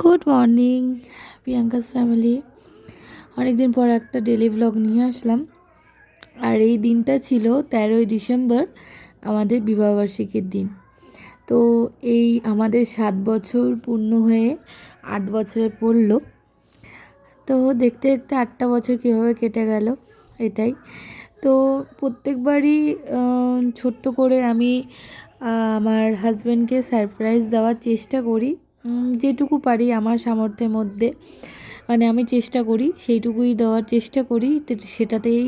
Good morning Priyanka's family অনেকদিন পর একটা ডেলি ভ্লগ নিয়ে আসলাম। আর এই দিনটা ছিল তেরোই ডিসেম্বর, আমাদের বিবাহবার্ষিকীর দিন। তো এই আমাদের সাত বছর পূর্ণ হয়ে আট বছরে পড়ল। তো দেখতে দেখতে আটটা বছর কীভাবে কেটে গেল, এটাই। তো প্রত্যেকবারই ছোট্ট করে আমি আমার হাজব্যান্ডকে সারপ্রাইজ দেওয়ার চেষ্টা করি। যেটুকু পারি আমার সামর্থ্যের মধ্যে। মানে আমি চেষ্টা করি, সেইটুকুই দেওয়ার চেষ্টা করি সেটাতেই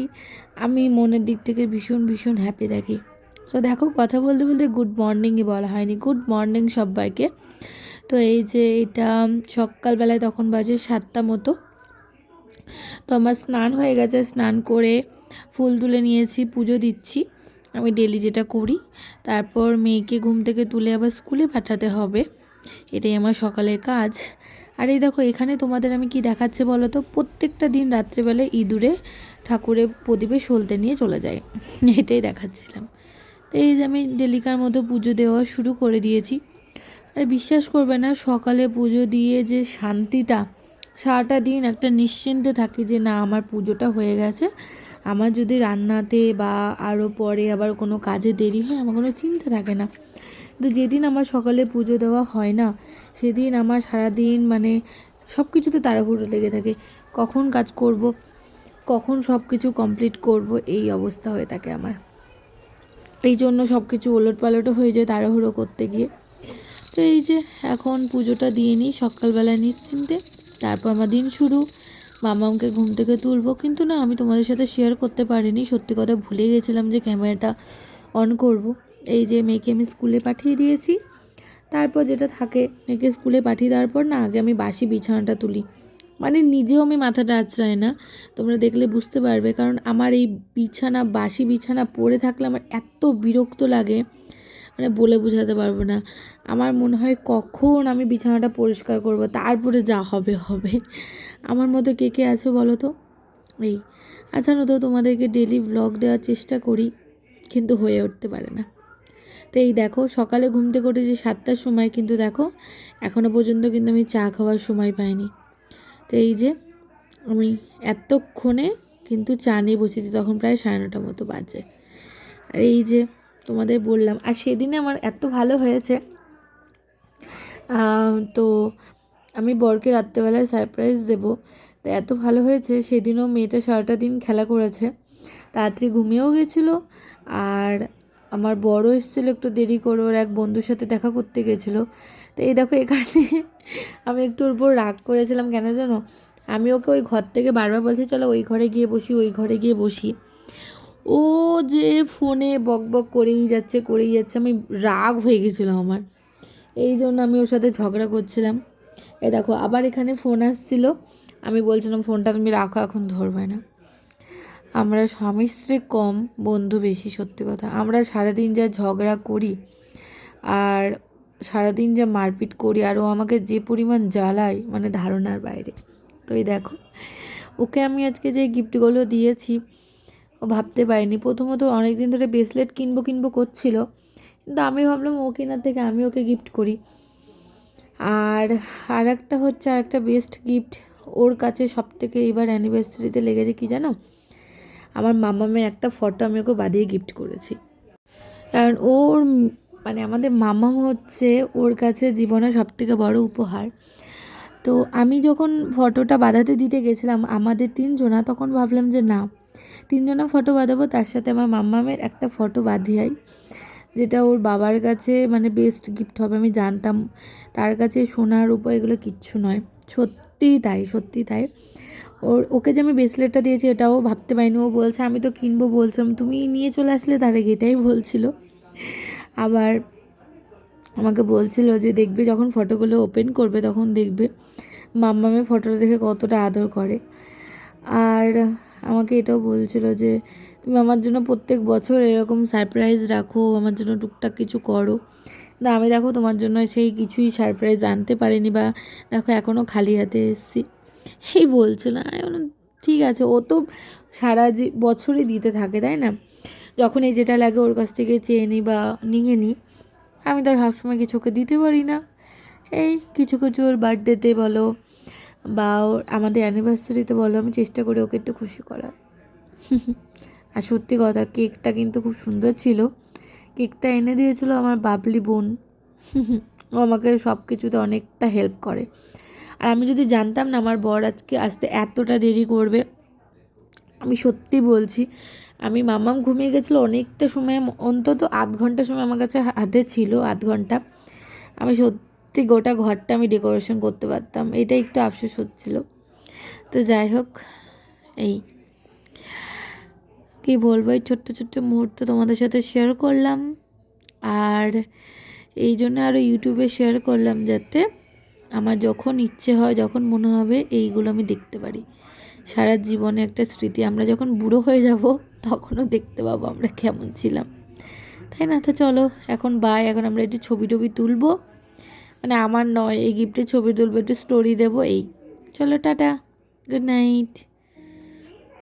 আমি মনের দিক থেকে ভীষণ ভীষণ হ্যাপি থাকি। তো দেখো, কথা বলতে বলতে গুড মর্নিংই বলা হয়নি। গুড মর্নিং সবাইকে তো এই যে এটা, সকালবেলায় তখন বাজে সাতটা মতো। তো আমার স্নান হয়ে গেছে, স্নান করে ফুল তুলে নিয়েছি, পুজো দিচ্ছি। আমি ডেলি যেটা করি, তারপর মেয়েকে ঘুম থেকে তুলে আবার স্কুলে পাঠাতে হবে। এটাই আমার সকালের কাজ। আর এই দেখো, এখানে তোমাদের আমি কি দেখাচ্ছে বলো তো? প্রত্যেকটা দিন রাত্রেবেলায় ইঁদুরে ঠাকুরের প্রদীপে সলতে নিয়ে চলে যায়। এটাই দেখাচ্ছিলাম। তো এই যে আমি ডেলিকার মতো পুজো দেওয়া শুরু করে দিয়েছি। আর বিশ্বাস করবে না, সকালে পুজো দিয়ে যে শান্তিটা, সারাটা দিন একটা নিশ্চিন্তে থাকি যে না, আমার পুজোটা হয়ে গেছে। আমার যদি রান্নাতে বা আরও পরে আবার কোনো কাজে দেরি হয়, আমার কোনো চিন্তা থাকে না। কিন্তু যেদিন আমার সকালে পুজো দেওয়া হয় না, সেদিন আমার সারাদিন মানে সব কিছুতে তাড়াহুড়ো লেগে থাকে। কখন কাজ করব, কখন সব কিছু কমপ্লিট করব, এই অবস্থা হয়ে থাকে আমার। এই জন্য সব কিছু ওলট পালটও হয়ে যায় তাড়াহুড়ো করতে গিয়ে। তো এই যে এখন পুজোটা দিয়ে নিই, সকালবেলা নিশ্চিন্তে, তারপর আমার দিন শুরু। মামাকে ঘুম থেকে তুলবো, কিন্তু না আমি তোমাদের সাথে শেয়ার করতে পারিনি। সত্যি কথা ভুলে গেছিলাম যে ক্যামেরাটা অন করব। এই যে মেয়েকে আমি স্কুলে পাঠিয়ে দিয়েছি। তারপর যেটা থাকে, মেয়েকে স্কুলে পাঠিয়ে দেওয়ার পর না, আগে আমি বাসি বিছানাটা তুলি। মানে নিজেও আমি মাথাটা আঁচড়াই না। তোমরা দেখলে বুঝতে পারবে, কারণ আমার এই বিছানা, বাসি বিছানা পড়ে থাকলে আমার এত বিরক্ত লাগে। মানে বলে বোঝাতে পারব না। আমার মনে হয় কখন আমি বিছানাটা পরিষ্কার করব, তারপরে যা হবে হবে। আমার মতো কে কে আছে বলো তো? এই আচ্ছা তো তোমাদেরকে ডেলি ব্লগ দেওয়ার চেষ্টা করি, কিন্তু হয়ে উঠতে পারে না। তো এই দেখো, সকালে ঘুম থেকে উঠেছি সাতটার সময়, কিন্তু দেখো এখনও পর্যন্ত কিন্তু আমি চা খাওয়ার সময় পাইনি। তো এই যে, আমি এতক্ষণে কিন্তু চা নিয়ে বসেছি, তখন প্রায় সাড়ে নটার মতো বাজে। আর এই যে, তোমাদের বললাম, আর সেদিনে আমার এত ভালো হয়েছে তো আমি বরকে রাত্রেবেলায় সারপ্রাইজ দেব। তো এত ভালো হয়েছে, সেদিনও মেয়েটা সারাটা দিন খেলা করেছে। তাড়াতাড়ি ঘুমিয়েও গেছিল, আর আমার বড় এসেছিল একটু দেরি করে, ওর এক বন্ধুর সাথে দেখা করতে গেছিল। তো এই দেখো এখানে আমি একটু ওর উপর রাগ করেছিলাম, কেন জানো? আমি ওকে ওই ঘর থেকে বারবার বলছি, চলো ওই ঘরে গিয়ে বসি, ওই ঘরে গিয়ে বসি। ও যে ফোনে বক বক করেই যাচ্ছে করেই যাচ্ছে, আমি রাগ হয়ে গেছিলাম আমার। এই জন্য আমি ওর সাথে ঝগড়া করছিলাম। এই দেখো, আবার এখানে ফোন আসছিল। আমি বলছিলাম, ফোনটা তুমি রাখো, এখন ধরবে না। আমরা স্বামী স্ত্রী কম, বন্ধু বেশি, সত্যি কথা। আমরা সারাদিন যা ঝগড়া করি আর সারাদিন যা মারপিট করি আর ও আমাকে যে পরিমাণ জ্বালায় মানে ধারণার বাইরে। তো এই দেখো, ওকে আমি আজকে যে গিফটগুলো দিয়েছি, ও ভাবতে পারিনি। প্রথমত অনেক দিন ধরে ব্রেসলেট কিনবো কিনবো করছিল, কিন্তু আমি ভাবলাম ও কেনার থেকে আমি ওকে গিফট করি। আর আর একটা হচ্ছে আর একটা বেস্ট গিফট ওর কাছে সব থেকে এবার অ্যানিভার্সারিতে লেগেছে কি জানো? আমার মামামের একটা ফটো আমি ওকে বাঁধিয়ে গিফট করেছি। কারণ ওর মানে আমাদের মামা হচ্ছে ওর কাছে জীবনের সব থেকে বড় উপহার। তো আমি যখন ফটোটা বাঁধাতে দিতে গেছিলাম, আমাদের তিনজনা, তখন ভাবলাম যে না, তিনজনা ফটো বাঁধাবো, তার সাথে আমার মাম্মামের একটা ফটো বাঁধিয়াই যেটা ওর বাবার কাছে মানে বেস্ট গিফট হবে, আমি জানতাম। তার কাছে সোনার রূপা এগুলো কিচ্ছু নয়, সত্যিই তাই সত্যি তাই। ওর, ওকে যে আমি ব্রেসলেটটা দিয়েছি এটাও ভাবতে পারিনি। ও বলছে, আমি তো কিনবো বলছিলাম তুমি নিয়ে চলে আসলে তার আগে, এটাই বলছিল। আবার আমাকে বলছিল যে, দেখবে যখন ফটোগুলো ওপেন করবে, তখন দেখবে মাম্মামের ফটোটা দেখে কতটা আদর করে। আর আমাকে এটাও বলছিল যে, তুমি আমার জন্য প্রত্যেক বছর এরকম সারপ্রাইজ রাখো, আমার জন্য টুকটাক কিছু করো। না আমি দেখো তোমার জন্য সেই কিছুই সারপ্রাইজ আনতে পারিনি বা দেখো এখনও খালি হাতে এসেছি। এই বলছিল বললাম, ঠিক আছে ও তো সারা যে বছরই দিতে থাকে তাই না? যখন এই যেটা লাগে ওর কাছ থেকে চেয়ে নিই বা নিয়ে নিই আমি তো সবসময় কিছু ওকে দিতে পারি না। এই কিছু কিছু ওর বার্থডেতে বলো বা ওর আমাদের অ্যানিভার্সারিতে বলো আমি চেষ্টা করি ওকে একটু খুশি করার। আর সত্যি কথা কেকটা কিন্তু খুব সুন্দর ছিল। কেকটা এনে দিয়েছিল আমার বাবলি বোন। ও আমাকে সব কিছুতে অনেকটা হেল্প করে। আর আমি যদি জানতাম না আমার বর আজকে আসতে এতটা দেরি করবে, আমি সত্যি বলছি, আমি মামাম ঘুমিয়ে গেছিল অনেকটা সময়, অন্তত আধ ঘণ্টা সময় আমার কাছে হাতে ছিল আধ ঘণ্টা। আমি সত্যি গোটা ঘরটা আমি ডেকোরেশন করতে পারতাম এটা একটু আফসোস হচ্ছিল। তো যাই হোক, এই কি বলব, এই ছোট্ট ছোট্ট মুহূর্ত তোমাদের সাথে শেয়ার করলাম। আর এই জন্য আরও ইউটিউবে শেয়ার করলাম যাতে আমার যখন ইচ্ছে হয়, যখন মনে হবে এইগুলো আমি দেখতে পারি। সারা জীবনে একটা স্মৃতি, আমরা যখন বুড়ো হয়ে যাব, তখনও দেখতে পাবো আমরা কেমন ছিলাম। তাই না? তো চলো, এখন বাই এখন আমরা একটু ছবি টবি তুলবো। মানে আমার নয়, এই গিফটের ছবি তুলবো, একটু স্টোরি দেবো, এই। চলো, টাটা গুড নাইট